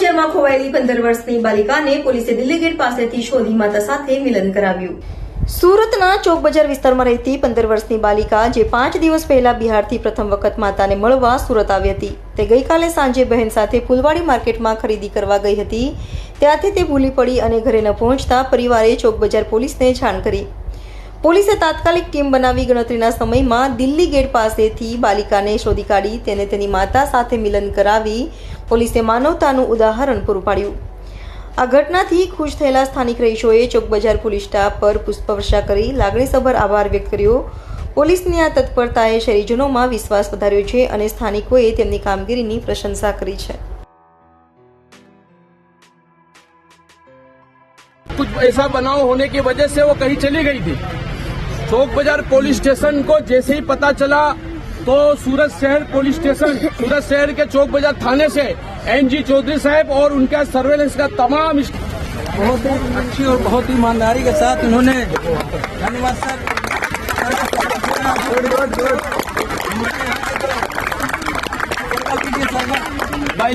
બજારમાં ખોવાયેલી પંદર વર્ષની બાલિકાને પોલીસે દિલ્હી ગેટ પાસેથી શોધી માતા સાથે મિલન કરાવ્યું. સુરતના ચોક બજાર વિસ્તારમાં રહેતી પંદર વર્ષની બાલિકા જે પાંચ દિવસ પહેલા બિહારથી પ્રથમ વખત માતાને મળવા સુરત આવી હતી, તે ગઈકાલે સાંજે બહેન સાથે ફૂલવાડી માર્કેટમાં ખરીદી કરવા ગઈ હતી. ત્યાંથી તે ભૂલી પડી અને ઘરે ન પહોંચતા પરિવારે ચોક બજાર પોલીસને જાણ કરી. પોલીસે તાત્કાલિક ટીમ બનાવી ગણતરીના સમયમાં દિલ્હી ગેટ પાસેથી બાલિકાને શોધી કાઢી તેને તેની માતા સાથે મિલન કરાવી પોલીસે માનવતાનું ઉદાહરણ પૂરું પાડ્યું. આ ઘટનાથી ખુશ થયેલા સ્થાનિક રહીશોએ ચોકબજાર પોલીસ સ્ટાફ પર પુષ્પવર્ષા કરી લાગણીસભર આભાર વ્યક્ત કર્યો. પોલીસની આ તત્પરતાએ શહેરીજનોમાં વિશ્વાસ વધાર્યો છે અને સ્થાનિકોએ તેમની કામગીરીની પ્રશંસા કરી છે. कुछ ऐसा बनाव होने की वजह से वो कहीं चली गई थी। चौक बाज़ार पुलिस स्टेशन को जैसे ही पता चला तो सूरत शहर पुलिस स्टेशन सूरत शहर के चौक बाज़ार थाने से एनजी चौधरी साहब और उनका सर्वेलेंस का तमाम बहुत ही अच्छी और बहुत ही ईमानदारी के साथ उन्होंने धन्यवाद सर। भाई